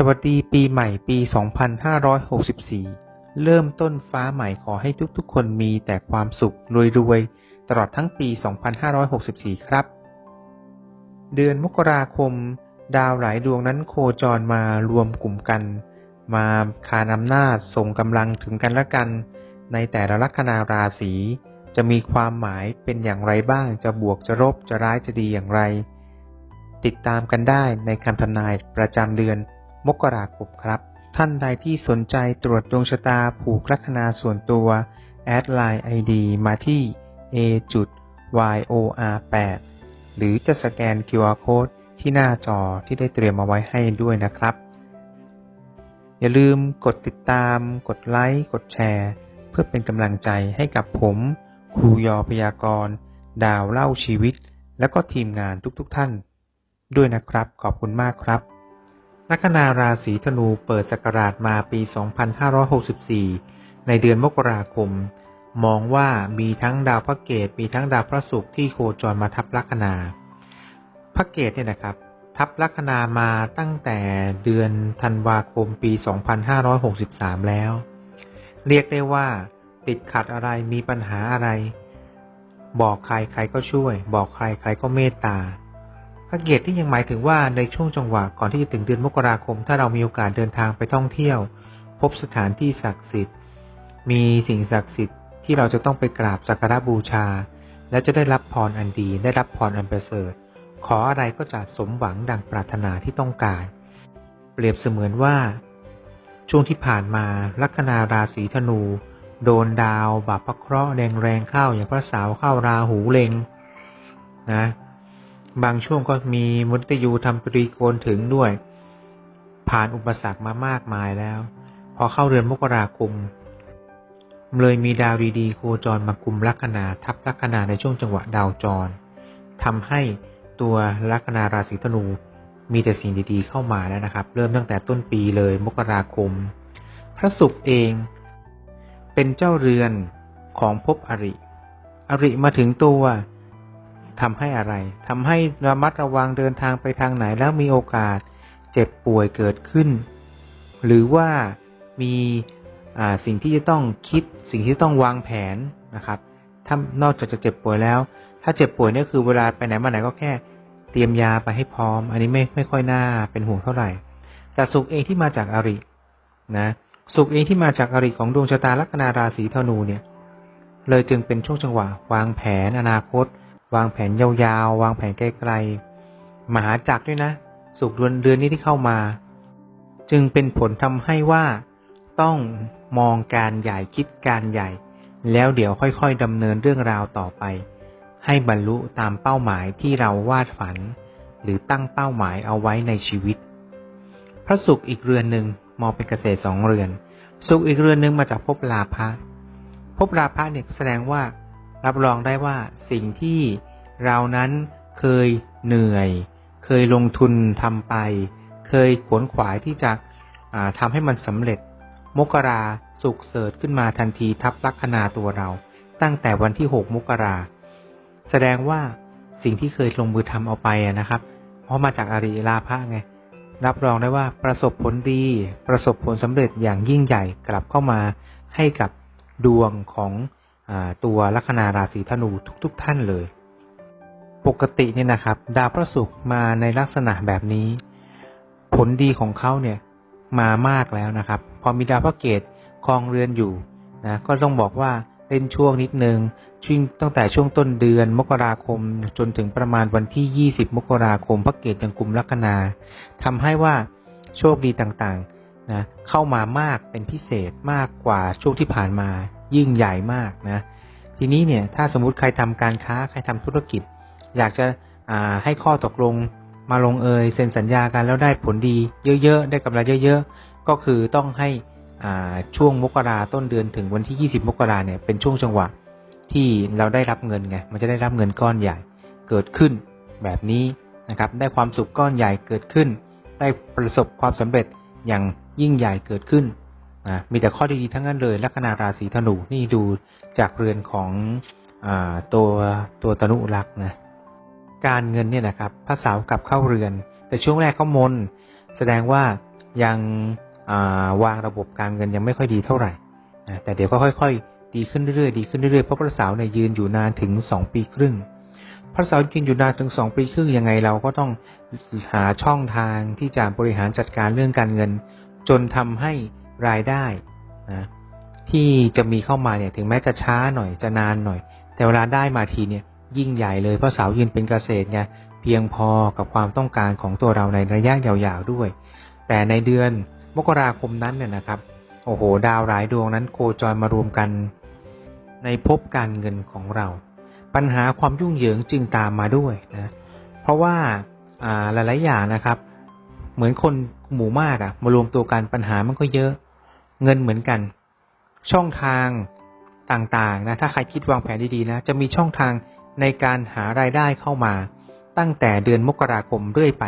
สวัสดีปีใหม่ปี 2564 เริ่มต้นฟ้าใหม่ขอให้ทุกๆ คนมีแต่ความสุขรวยๆ ตลอดทั้งปี 2564 ครับ เดือนมกราคม ดาวหลายดวงนั้นโคจรมารวมกลุ่มกัน มาคานอำนาจส่งกำลังถึงกันและกัน ในแต่ละลัคนาราศีจะมีความหมายเป็นอย่างไรบ้าง จะบวกจะลบจะร้ายจะดีอย่างไร ติดตามกันได้ในคำทำนายประจำเดือน มกราคมครับ ท่านใดที่สนใจตรวจดวงชะตาผูกลัคนาส่วนตัวแอดไลน์ ID มาที่ a yor 8 หรือจะสแกน QR Code ที่หน้าจอที่ได้เตรียมมาไว้ให้ด้วยนะครับ อย่าลืมกดติดตาม กดไลค์ กดแชร์ เพื่อเป็นกำลังใจให้กับผม ครูยอพยากรณ์ ดาวเล่าชีวิต และก็ทีมงานทุกๆทท่าน ด้วยนะครับ ขอบคุณมากครับ ลัคนาราศีธนูเปิดสกราชมาปี 2564 ในเดือนมกราคม มองว่ามีทั้งดาวพระเกตมีทั้งดาวพระศุกร์ที่โคจรมาทับลัคนา พระเกตเนี่ยนะครับ ทับลัคนามาตั้งแต่เดือนธันวาคมปี 2563 แล้ว เรียกได้ว่า ติดขัดอะไรมีปัญหาอะไร บอกใครใครก็ช่วย บอกใครใครก็เมตตา พระเกียรติที่ยังหมายถึงว่าในช่วงจังหวะก่อนที่จะถึงเดือนมกราคม ถ้าเรามีโอกาสเดินทางไปท่องเที่ยว พบสถานที่ศักดิ์สิทธิ์ มีสิ่งศักดิ์สิทธิ์ที่เราจะต้องไปกราบสักการะบูชา และจะได้รับพรอันดี ได้รับพรอันประเสริฐ ขออะไรก็จะสมหวังดังปรารถนาที่ต้องการ เปรียบเสมือนว่า ช่วงที่ผ่านมาลัคนาราศีธนู โดนดาวบาปพระเคราะห์แรงแรงๆเข้าอย่างพระสาร์เข้าราหูเลงนะ บางช่วงก็มีมุตยูทำปรีโกนถึงด้วย ผ่านอุปสรรคมามากมายแล้ว พอเข้าเดือนมกราคมเลยมีดาวดีๆโคจรมากุมลัคนาทับลัคนาในช่วงจังหวะดาวจรทำให้ตัวลัคนาราศีธนูมีแต่สิ่งดีๆเข้ามาแล้วนะครับ เริ่มตั้งแต่ต้นปีเลยมกราคม พระศุกร์เอง เป็นเจ้าเรือนของภพอริ อริมาถึงตัว ทำให้อะไรทำให้ระมัดระวังเดินทางไปทางไหนแล้วมีโอกาสเจ็บป่วยเกิดขึ้น หรือว่ามีสิ่งที่จะต้องคิด สิ่งที่ต้องวางแผนนะครับถ้านอกจากจะเจ็บป่วยแล้ว ถ้าเจ็บป่วยนี่คือเวลาไปไหนมาไหนก็แค่ เตรียมยาไปให้พร้อม อันนี้ไม่ไม่ค่อยน่าเป็นห่วงเท่าไหร่ แต่สุขเองที่มาจากอรินะสุขเองที่มาจากอริของดวงชะตาลัคนาราศีธนูเนี่ย เลยจึงเป็นช่วงจังหวะวางแผนอนาคต วางแผนยาวๆ วางแผนไกลๆมหาจักรด้วยนะ สุขเดือนเดือนนี้ที่เข้ามา จึงเป็นผลทำให้ว่าต้องมองการใหญ่คิดการใหญ่ แล้วเดี๋ยวค่อยๆดำเนินเรื่องราวต่อไป ให้บรรลุตามเป้าหมายที่เราวาดฝัน หรือตั้งเป้าหมายเอาไว้ในชีวิต พระศุกร์อีกเรือนหนึ่งมองเป็นเกษตรสองเรือนศุกร์อีกเรือนหนึ่งมาจากภพลาภะภพลาภะเนี่ยแสดงว่า รับรองได้ว่าสิ่งที่เรานั้นเคยเหนื่อย เคยลงทุนทำไป เคยขวนขวายที่จะอ่าทำให้มันสำเร็จ มกราสุกเสริฐขึ้นมาทันทีทับลัคนาตัวเรา ตั้งแต่วันที่ 6 มกรา แสดงว่าสิ่งที่เคยลงมือทำเอาไปนะครับ เพราะมาจากอริลาภะไง รับรองได้ว่าประสบผลดี ประสบผลสำเร็จอย่างยิ่งใหญ่กลับเข้ามาให้กับดวงของ ตัวลัคนาราศีธนูทุกๆท่านเลย ปกติเนี่ยนะครับ ดาวพระศุกร์มาในลักษณะแบบนี้ ผลดีของเขาเนี่ยมามากแล้วนะครับ พอมีดาวพระเกตครองเรือนอยู่นะก็ต้องบอกว่าเล่นช่วงนิดนึงช่วงตั้งแต่ช่วงต้นเดือนมกราคมจนถึงประมาณวันที่ 20 มกราคมพระเกตยังกลุ่มลัคนาทำให้ว่าโชคดีต่างๆนะเข้ามามากเป็นพิเศษมากกว่าช่วงที่ผ่านมา ยิ่งใหญ่มากนะ ทีนี้เนี่ยถ้าสมมุติใครทำการค้าใครทำธุรกิจ อยากจะให้ข้อตกลงมาลงเอยเซ็นสัญญากันแล้วได้ผลดีเยอะๆ ได้กำไรเยอะๆ ก็คือต้องให้ช่วงมกราต้นเดือนถึงวันที่ 20 มกราเนี่ยเป็นช่วงจังหวะที่เราได้รับเงินไงมันจะได้รับเงินก้อนใหญ่เกิดขึ้นแบบนี้นะครับ ได้ความสุขก้อนใหญ่เกิดขึ้น ได้ประสบความสำเร็จอย่างยิ่งใหญ่เกิดขึ้น อ่ามีแต่ข้อดีทั้งนั้นเลยลัคนาราศีธนูนี่ดูจากเรือนของอตัวตัวตนุรักษ์นะการเงินเนี่ยนะครับพระเสาร์กลับเข้าเรือน แต่ช่วงแรกเขามน แสดงว่ายังาวางระบบการเงินยังไม่ค่อยดีเท่าไหร่แต่เดี๋ยวก็ค่อย ๆ ดีขึ้นเรื่อยๆดีขึ้นเรื่อยๆเพราะพระเสาร์เนี่ยยืนอยู่นานถึงสองปีครึ่งพระเสาร์ยืนอยู่นานถึงสองปีครึ่งยังไงเราก็ต้องหาช่องทางที่จะบริหารจัดการเรื่องการเงิน จนทำให้ รายได้นะที่จะมีเข้ามาเนี่ยถึงแม้จะช้าหน่อยจะนานหน่อย แต่เวลาได้มาทีเนี่ยยิ่งใหญ่เลยเพราะสาวยืนเป็นเกษตรไงเพียงพอกับความต้องการของตัวเราในระยะยาวๆด้วย แต่ในเดือนมกราคมนั้นเนี่ยนะครับโอ้โห ดาวหลายดวงนั้นโคจรมารวมกัน ในภพการเงินของเรา ปัญหาความยุ่งเหยิงจึงตามมาด้วยนะเพราะว่าอ่าหลายๆอย่างนะครับ เหมือนคนหมู่มากอะมารวมตัวกันปัญหามันก็เยอะ เงินเหมือนกัน ช่องทางต่างๆนะถ้าใครคิดวางแผนดีๆนะจะมีช่องทางในการหารายได้เข้ามา ตั้งแต่เดือนมกราคมเรื่อยไป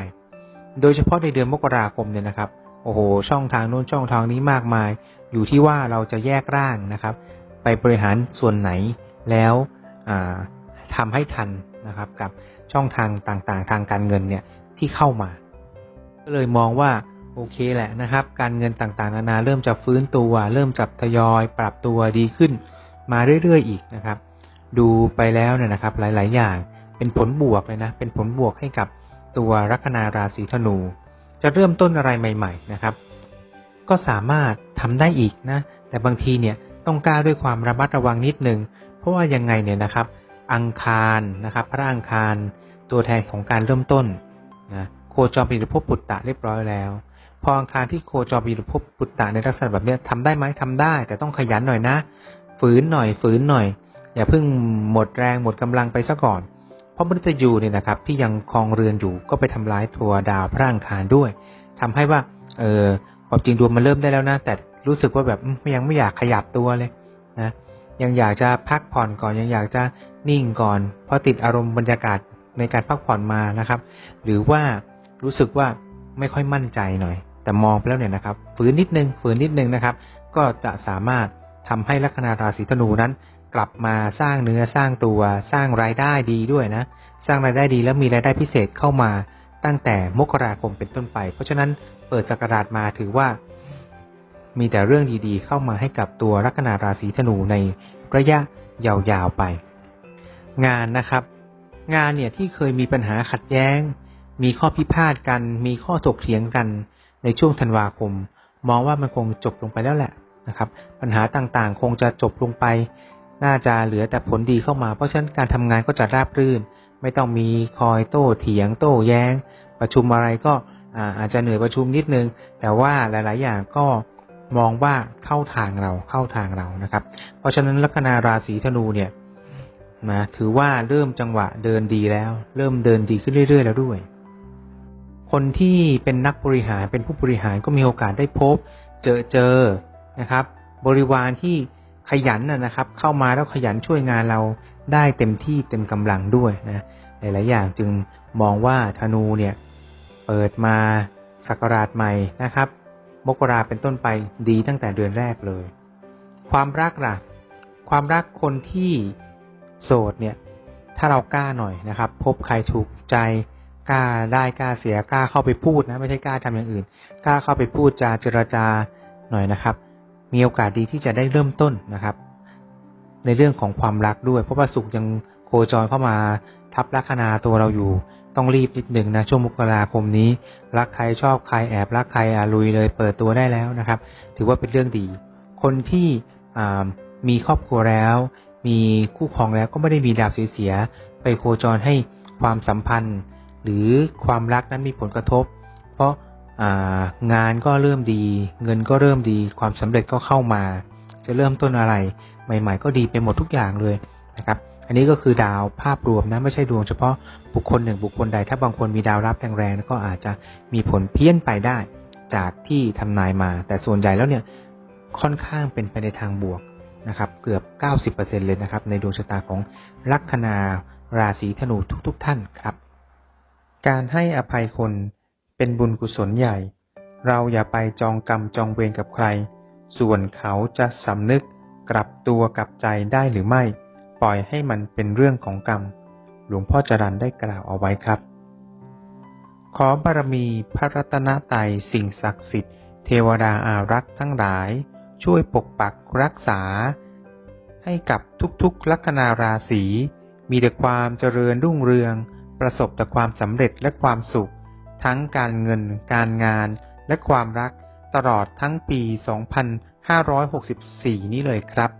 โดยเฉพาะในเดือนมกราคมเนี่ยนะครับโอ้โห ช่องทางโน้นช่องทางนี้มากมาย อยู่ที่ว่าเราจะแยกร่างนะครับ ไปบริหารส่วนไหนแล้วทำให้ทันนะครับกับช่องทางต่างๆ ทางการเงินเนี่ยที่เข้ามา ก็เลยมองว่า โอเคแหละนะครับ การเงินต่างๆ นานาเริ่มจะฟื้นตัว เริ่มจะทยอย ปรับตัวดีขึ้น มาเรื่อยๆอีกนะครับ ดูไปแล้วเนี่ยนะครับ หลายๆ อย่างเป็นผลบวกเลยนะ เป็นผลบวกให้กับตัวลัคนาราศีธนู จะเริ่มต้นอะไรใหม่ ๆ นะครับ ก็สามารถทำได้อีกนะ แต่บางทีเนี่ยต้องกล้าด้วยความระมัดระวังนิดนึง เพราะว่ายังไงเนี่ยนะครับ อังคารนะครับ พระอังคารตัวแทนของการเริ่มต้นนะโคจรปีรภพปุตตะเรียบร้อยแล้ว พออังคารที่โคจรปีรภพปุตตะในลักษณะแบบนี้ทำได้ไหมทำได้ แต่ต้องขยันหน่อยนะ ฝืนหน่อยฝืนหน่อย อย่าเพิ่งหมดแรงหมดกำลังไปซะก่อน เพราะมฤตยูเนี่ยนะครับ ที่ยังคลองเรือนอยู่ก็ไปทำร้ายทัวดาวพระอังคารด้วยทำให้ว่าเออความจริงดวงมันเริ่มได้แล้วนะ แต่รู้สึกว่าแบบยังไม่อยากขยับตัวเลยนะยังอยากจะพักผ่อนก่อนยังอยากจะนิ่งก่อน เพราะติดอารมณ์บรรยากาศในการพักผ่อนมานะครับ หรือว่ารู้สึกว่าไม่ค่อยมั่นใจหน่อย แต่มองไปแล้วเนี่ยนะครับฝืนนิดนึงฝืนนิดนึงนะครับ ก็จะสามารถทำให้ลัคนาราศีธนูนั้น กลับมาสร้างเนื้อสร้างตัวสร้างรายได้ดีด้วยนะ สร้างรายได้ดีแล้วมีรายได้พิเศษเข้ามาตั้งแต่มกราคมเป็นต้นไป เพราะฉะนั้นเปิดสกราชมาถือว่า มีแต่เรื่องดีๆ เข้ามาให้กับตัวลัคนาราศีธนูในระยะยาวๆไป งานนะครับ งานเนี่ยที่เคยมีปัญหาขัดแย้ง มีข้อพิพาทกัน มีข้อถกเถียงกัน ในช่วงธันวาคม มองว่ามันคงจบลงไปแล้วแหละนะครับ ปัญหาต่างๆ คงจะจบลงไป น่าจะเหลือแต่ผลดีเข้ามา เพราะฉะนั้นการทำงานก็จะราบรื่น ไม่ต้องมีคอยโต้เถียง โต้แย้ง ประชุมอะไรก็อาจจะเหนื่อยประชุมนิดนึง แต่ว่าหลาย ๆ อย่างก็มองว่าเข้าทางเราเข้าทางเรานะครับ เพราะฉะนั้นลัคนาราศีธนูเนี่ยนะถือว่าเริ่มจังหวะเดินดีแล้ว เริ่มเดินดีขึ้นเรื่อย ๆ แล้วด้วย คนที่เป็นนักบริหารเป็นผู้บริหารก็มีโอกาสได้พบ เจอเจอนะครับ บริวารที่ขยันนะครับ เข้ามาแล้วขยันช่วยงานเราได้เต็มที่เต็มกำลังด้วยนะหลาย ๆ อย่างจึงมองว่าธนูเนี่ยเปิดมาสักราชใหม่นะครับ มกราเป็นต้นไปดีตั้งแต่เดือนแรกเลย ความรักล่ะ ความรักคนที่โสดเนี่ย ถ้าเรากล้าหน่อยนะครับ พบใครถูกใจ กล้าได้กล้าเสียกล้าเข้าไปพูดนะ ไม่ใช่กล้าทำอย่างอื่น กล้าเข้าไปพูดจาเจรจาหน่อยนะครับ มีโอกาสดีที่จะได้เริ่มต้นนะครับ ในเรื่องของความรักด้วย เพราะว่าสุขยังโคจรเข้ามาทับลัคนาตัวเราอยู่ ต้องรีบนิดหนึ่งนะช่วงมกราคมนี้ รักใครชอบใครแอบรักใครอาลุยเลย เปิดตัวได้แล้วนะครับ ถือว่าเป็นเรื่องดี คนที่มีครอบครัวแล้ว มีคู่ครองแล้วก็ไม่ได้มีดาวเสียไปโคจรให้ความสัมพันธ์ หรือความรักนั้นมีผลกระทบ เพราะงานก็เริ่มดี เงินก็เริ่มดี ความสำเร็จก็เข้ามา จะเริ่มต้นอะไร ใหม่ ๆ ก็ดีไปหมดทุกอย่างเลยนะครับ อันนี้ก็คือดาวภาพรวมนะไม่ใช่ดวงเฉพาะบุคคลหนึ่งบุคคลใด ถ้าบางคนมีดาวรับแรงๆก็อาจจะมีผลเพี้ยนไปได้จากที่ทำนายมา แต่ส่วนใหญ่แล้วเนี่ยค่อนข้างเป็นไปในทางบวกนะครับ เกือบ 90%เลยนะครับ ในดวงชะตาของลัคนาราศีธนูทุก ๆ ท่านครับ การให้อภัยคนเป็นบุญกุศลใหญ่ เราอย่าไปจองกรรมจองเวรกับใคร ส่วนเขาจะสำนึกกลับตัวกลับใจได้หรือไม่ ปล่อยให้มันเป็นเรื่องของกรรม หลวงพ่อจรันได้กล่าวเอาไว้ครับ ขอบารมีพระรัตนตรัยสิ่งศักดิ์สิทธิ์เทวดาอารักษ์ทั้งหลาย ช่วยปกปักรักษา ให้กับทุกๆลัคนาราศีมีแต่ความเจริญรุ่งเรือง ประสบแต่ความสำเร็จและความสุข ทั้งการเงิน การงาน และความรักตลอดทั้งปี 2564 นี้เลยครับ